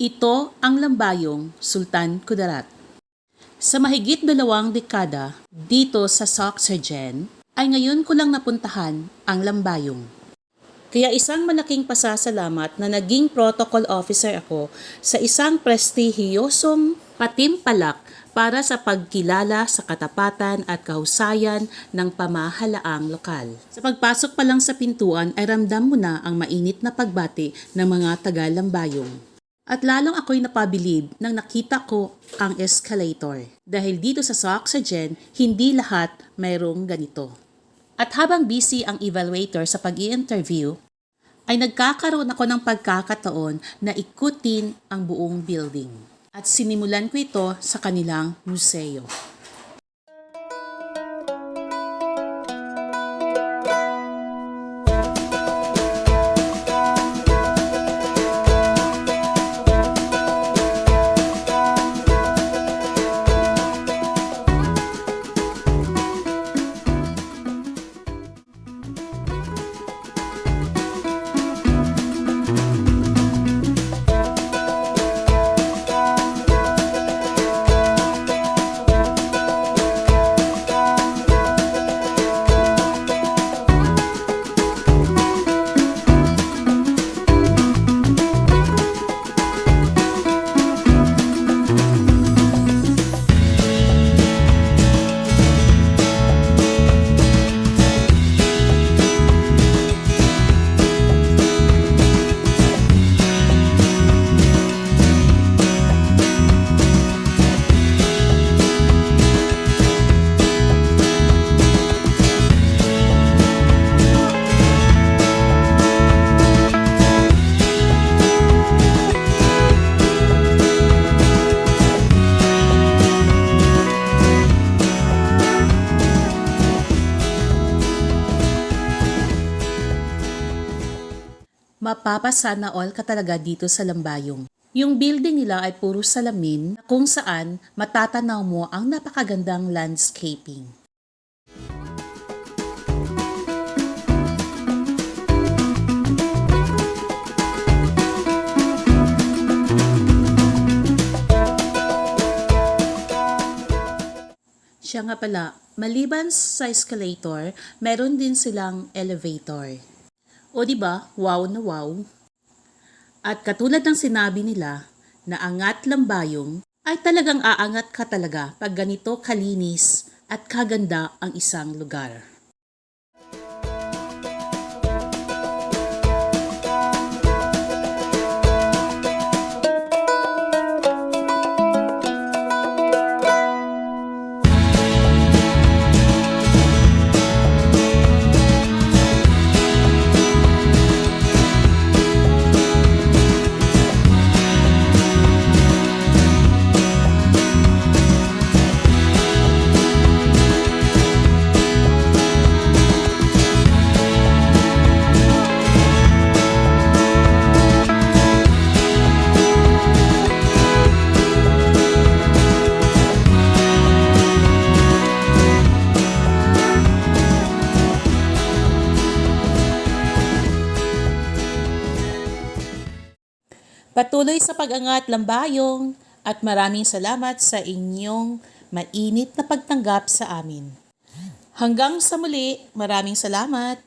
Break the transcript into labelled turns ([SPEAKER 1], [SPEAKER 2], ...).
[SPEAKER 1] Ito ang lambayong Sultan Kudarat. Sa mahigit dalawang dekada dito sa Soxergen, ay ngayon ko lang napuntahan ang lambayong. Kaya isang malaking pasasalamat na naging protocol officer ako sa isang prestihiyosong patimpalak para sa pagkilala sa katapatan at kahusayan ng pamahalaang lokal. Sa pagpasok pa lang sa pintuan ay ramdam mo na ang mainit na pagbati ng mga taga-lambayong. At lalong ako'y napabilib nang nakita ko ang escalator. Dahil dito sa Soxygen, hindi lahat mayroong ganito. At habang busy ang evaluator sa pag interview ay nagkakaroon ako ng pagkakataon na ikutin ang buong building. At sinimulan ko ito sa kanilang museo. Mapapasana all ka talaga dito sa Lambayong. Yung building nila ay puro salamin na kung saan matatanaw mo ang napakagandang landscaping. Siya nga pala, maliban sa escalator, meron din silang elevator. O di ba, wow na wow. At katulad ng sinabi nila, na angat lambayong, ay talagang aangat ka talaga pag ganito kalinis at kaganda ang isang lugar. Patuloy sa pag-angat lambayong at maraming salamat sa inyong mainit na pagtanggap sa amin. Hanggang sa muli, maraming salamat.